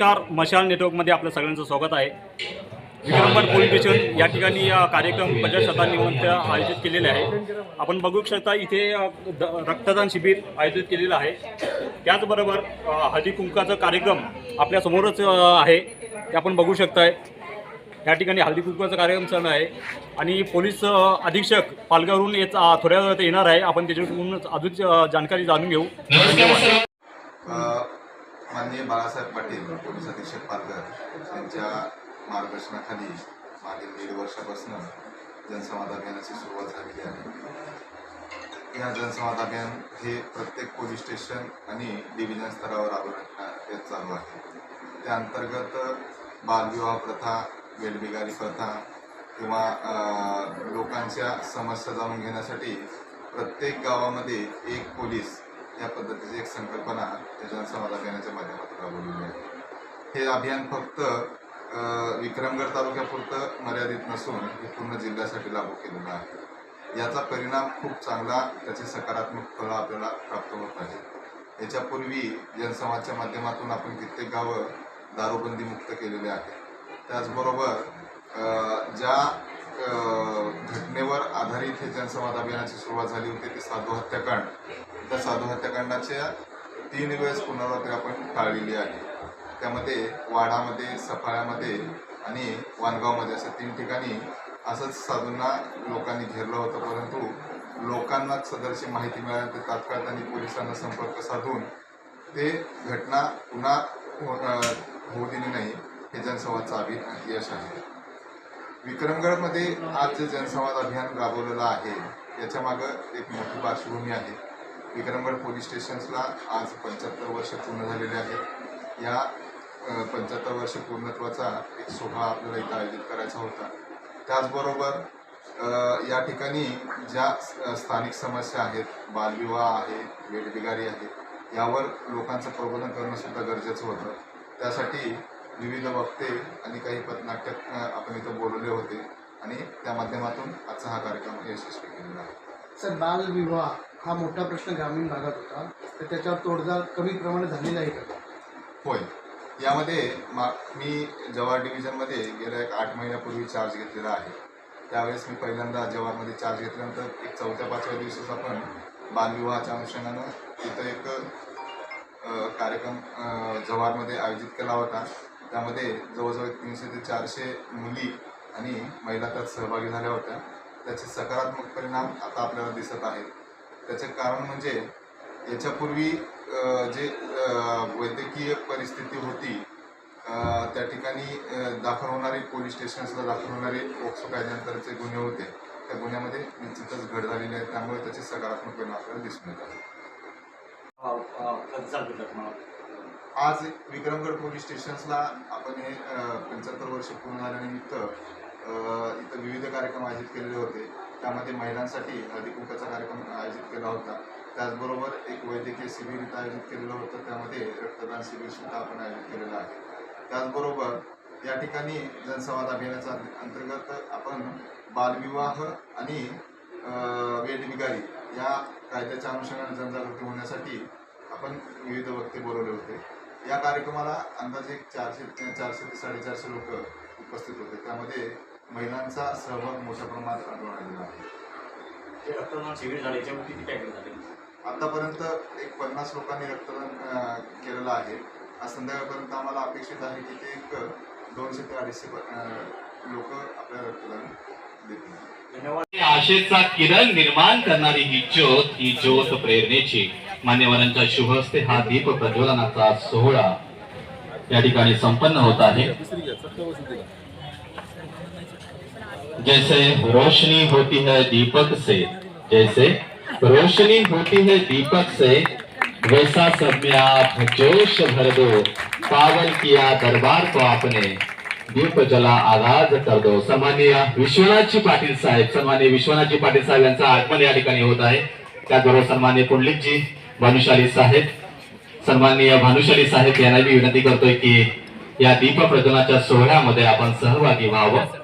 नमस्कार मशाल नेटवर्कमध्ये आपलं सगळ्यांचं स्वागत आहे. विक्रमगड पोलीस स्टेशन या ठिकाणी कार्यक्रम प्रजासत्तानिमित्त आयोजित केलेले आहे. आपण बघू शकता इथे द- रक्तदान शिबिर आयोजित केलेलं आहे. त्याचबरोबर हळदी कुंकाचा कार्यक्रम आपल्यासमोरच आहे. ते आपण बघू शकताय. या ठिकाणी हळदी कुंकाचा कार्यक्रम चालू आहे. आणि पोलीस अधीक्षक पालघरहून येत थोड्या वेळात येणार आहे. आपण त्याच्याकडून अजून जानकारी जाणून घेऊ. माननीय बाळासाहेब पाटील पोलीस अधीक्षक पालघर यांच्या मार्गदर्शनाखाली मागील दीड वर्षापासून जनसंवाद अभियानाची सुरुवात झालेली आहे. या जनसंवाद अभियान हे प्रत्येक पोलीस स्टेशन आणि डिव्हिजन स्तरावर राबवण्यात चालू आहे. त्या अंतर्गत बालविवाह प्रथा वेलबिगारी प्रथा किंवा लोकांच्या समस्या जाणून घेण्यासाठी प्रत्येक गावामध्ये एक पोलीस या पद्धतीची एक संकल्पना या जनसंवाद अभियानाच्या माध्यमातून राबवलेली आहे. हे अभियान फक्त विक्रमगड तालुक्यापुरतं मर्यादित नसून हे पूर्ण जिल्ह्यासाठी लागू केलेलं आहे. याचा परिणाम खूप चांगला त्याचे सकारात्मक फळं आपल्याला प्राप्त होत आहे. याच्यापूर्वी जनसंवादच्या माध्यमातून आपण कित्येक गावं दारूबंदी मुक्त केलेले आहे त्याचबरोबर ज्या घटनेवर आधारित हे जनसंवाद अभियानाची सुरुवात झाली होती ती साधू हत्याकांड. त्या साधू हत्याकांडाच्या तीन वेळेस पुनरावृत्ती आपण टाळलेली आहे. त्यामध्ये वाडामध्ये सफाळ्यामध्ये आणि वानगावमध्ये अशा तीन ठिकाणी असंच साधूंना लोकांनी घेरलं होतं. परंतु लोकांना सदरची माहिती मिळाली तर तात्काळ त्यांनी पोलिसांना संपर्क साधून ते घटना पुन्हा हो- होऊ दिली नाही हे जनसंवादचं अभि यश आहे. विक्रमगडमध्ये आज जे जनसंवाद अभियान राबवलेलं आहे. याच्यामागं एक मोठी पार्श्वभूमी आहे. विक्रमगड पोलीस स्टेशन्सला आज पंच्याहत्तर वर्ष पूर्ण झालेले आहेत. या पंच्याहत्तर वर्ष पूर्णत्वाचा एक सोहळा आपल्याला इथं आयोजित करायचा होता. त्याचबरोबर या ठिकाणी ज्या स्थानिक समस्या आहेत बालविवाह आहे वेटबिगारी आहे यावर लोकांचं प्रबोधन करणंसुद्धा गरजेचं होतं. त्यासाठी विविध वक्ते आणि काही पथनाट्य आपण इथं बोलवले होते आणि त्या माध्यमातून आजचा हा कार्यक्रम यशस्वी केलेला आहे. सर बालविवाह हा मोठा प्रश्न ग्रामीण भागात होता. तर त्याच्यावर तोडगा कमी प्रमाणात झालेला आहे का? होय. यामध्ये मा मी जवार डिव्हिजनमध्ये गेल्या एक आठ महिन्यापूर्वी चार्ज घेतलेला आहे. त्यावेळेस मी पहिल्यांदा जवाहरमध्ये चार्ज घेतल्यानंतर एक चौथ्या पाचव्या दिवशीच आपण बालविवाहाच्या अनुषंगानं तिथं एक कार्यक्रम जव्हारमध्ये आयोजित केला होता. त्यामध्ये जवळजवळ तीनशे ते चारशे मुली आणि महिला त्यात सहभागी झाल्या होत्या. त्याचे सकारात्मक परिणाम आता आपल्याला दिसत आहेत. त्याचे कारण म्हणजे याच्यापूर्वी जे वैद्यकीय परिस्थिती होती त्या ठिकाणी दाखल होणारे पोलीस स्टेशन्सला दाखल होणारे पोक्सो कायद्यानंतरचे गुन्हे होते. त्या गुन्ह्यामध्ये निश्चितच घट झालेली आहे. त्यामुळे त्याचे सकारात्मक परिणाम आपल्याला दिसून येतात. आज विक्रमगड पोलीस स्टेशन्सला आपण हे पंच्याहत्तर वर्ष पूर्ण झाल्यानिमित्त इथं विविध कार्यक्रम आयोजित केलेले होते. त्यामध्ये महिलांसाठी हळदी कुंकाचा कार्यक्रम आयोजित केला होता. त्याचबरोबर एक वैद्यकीय शिबिर इथं आयोजित केलेलं होतं. त्यामध्ये रक्तदान शिबिर सुद्धा आपण आयोजित केलेलं आहे. त्याचबरोबर या ठिकाणी जनसंवाद अभियानाच्या अंतर्गत आपण बालविवाह आणि अ, या कायद्याच्या अनुषंगाने जनजागृती होण्यासाठी आपण विविध वक्ते बोलवले होते. या कार्यक्रमाला अंदाजे चारशे चारशे ते साडेचारशे लोक उपस्थित होते. त्यामध्ये महिलांचा सहभाग मोठ्या प्रमाणात आढळून आलेला आहे. जे रक्तदान शिबिर झाले याच्यावर किती पॅकेज झाले आतापर्यंत एक पन्नास लोकांनी रक्तदान केलेलं आहे. आज संध्याकाळपर्यंत आम्हाला अपेक्षित आहे की ते एक दोनशे ते अडीचशे लोक आपल्याला रक्तदान देतील. धन्यवाद. आशेचा किरण निर्माण करणारी ही ज्योत ही ज्योत प्रेरणेची मान्यवरांच्या शुभ हस्ते हा दीप प्रज्वलनाचा सोहळा या ठिकाणी संपन्न होत आहे. जैसे रोशनी होती है दीपक से जैसे रोशनी होती है दीपक से वैसा सब में आप जोश भर दो। पावन किया दरबार को आपने दीप जला आगाज कर दो। सन्माननीय विश्वनाथजी पाटील साहेब सन्माननीय विश्वनाथजी पाटील साहेब यांचं आगमन या ठिकाणी होत आहे. त्याचबरोबर सन्माननीय पुंडलिकजी भानुशाली साहेब सन्माननीय भानुशाली साहेब यांना मी विनंती करतोय की या दीप प्रजनाच्या सोहळ्यामध्ये आपण सहभागी व्हावं.